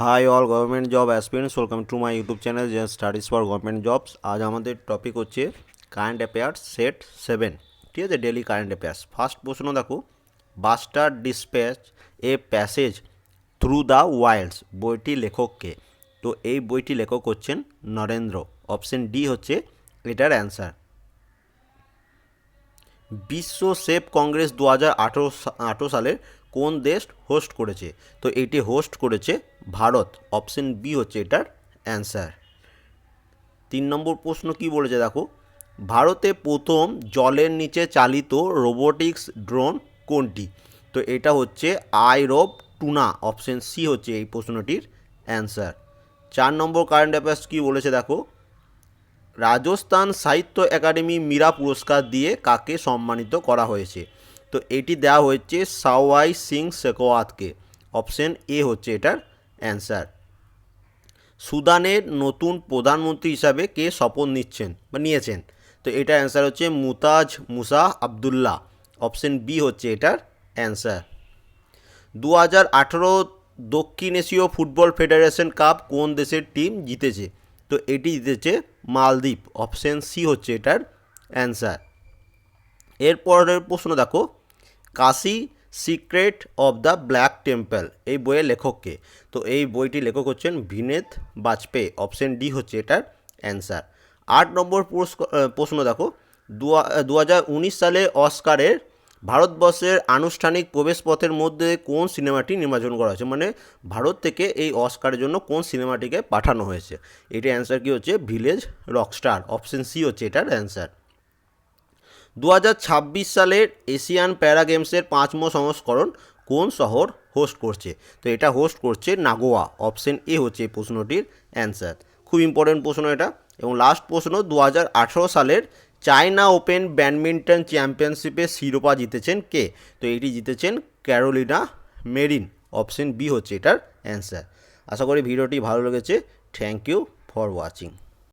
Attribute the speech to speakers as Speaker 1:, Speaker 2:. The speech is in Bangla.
Speaker 1: Hi all government job aspirants welcome to my YouTube channel যে স্টাডিজ ফর গভর্নমেন্ট জবস আজ আমাদের টপিক হচ্ছে কারেন্ট অ্যাফেয়ার্স সেট সেভেন ঠিক আছে ডেলি কারেন্ট অ্যাফেয়ার্স ফার্স্ট প্রশ্ন দেখো Buster Dispatch a passage through the wilds বইটি লেখককে তো এই বইটি লেখক হচ্ছেন নরেন্দ্র। অপশন ডি হচ্ছে এটার অ্যান্সার বিশ্ব সেফ কংগ্রেস দু হাজার আঠেরো সালের কোন দেশ হোস্ট করেছে? তো এটি হোস্ট করেছে ভারত। অপশন বি হচ্ছে এটার অ্যান্সার তিন নম্বর প্রশ্ন কি বলেছে দেখো? ভারতে প্রথম জলের নিচে চালিত রোবোটিক্স ড্রোন কোনটি? তো এটা হচ্ছে আইরোব টুনা। অপশন সি হচ্ছে এই প্রশ্নটির অ্যান্সার চার নম্বর কারেন্ট অ্যাফেয়ার্স কী বলেছে দেখো? রাজস্থান সাহিত্য একাডেমি মীরা পুরস্কার দিয়ে কাকে সম্মানিত করা হয়েছে? তো এটি দেওয়া হয়েছে সাওয়াই সিং শেকোয়াতকে অপশন এ হচ্ছে এটার অ্যান্সার। সুদানের নতুন প্রধানমন্ত্রী হিসাবে কে শপথ নিচ্ছেন বা নিয়েছেন? তো এটার অ্যান্সার হচ্ছে Mutaz Musa Abdullah. Option B হচ্ছে এটার অ্যান্সার। দু হাজার আঠেরো দক্ষিণ এশীয় ফুটবল ফেডারেশন কাপ কোন দেশের টিম জিতেছে? তো এটি জিতেছে মালদ্বীপ। অপশন সি হচ্ছে এটার অ্যান্সার। এরপরের প্রশ্ন দেখো। Kashi, secret of the black temple, এই বইয়ের লেখককে। তো এই বইটি লেখক হচ্ছেন ভিনেত বাজপেয়ী, অপশন ডি হচ্ছে এটার অ্যান্সার। আট নম্বর প্রশ্ন দেখো। দু হাজার উনিশ সালে অস্কারের ভারতবর্ষের আনুষ্ঠানিক প্রবেশপথের মধ্যে কোন সিনেমাটি নির্বাচন করা হয়েছে? মানে ভারত থেকে এই অস্কারের জন্য কোন সিনেমাটিকে পাঠানো হয়েছে? এটার অ্যান্সার কি হচ্ছে? ভিলেজ রকস্টার, অপশন সি হচ্ছে এটার অ্যান্সার। দু হাজার ছাব্বিশ সালের এশিয়ান প্যারা গেমসের পাঁচম সংস্করণ কোন শহর হোস্ট করছে? তো এটা হোস্ট করছে নাগোয়া। অপশন এ হচ্ছে এই প্রশ্নটির অ্যান্সার। খুব ইম্পর্টেন্ট প্রশ্ন এটা। এবং লাস্ট প্রশ্ন, দু হাজার আঠেরো সালের চায়না ওপেন ব্যাডমিন্টন চ্যাম্পিয়নশিপে শিরোপা জিতেছেন কে? তো এটি জিতেছেন ক্যারোলিনা মেরিন। অপশন বি হচ্ছে এটার অ্যান্সার। আশা করি ভিডিওটি ভালো লেগেছে। Thank you for watching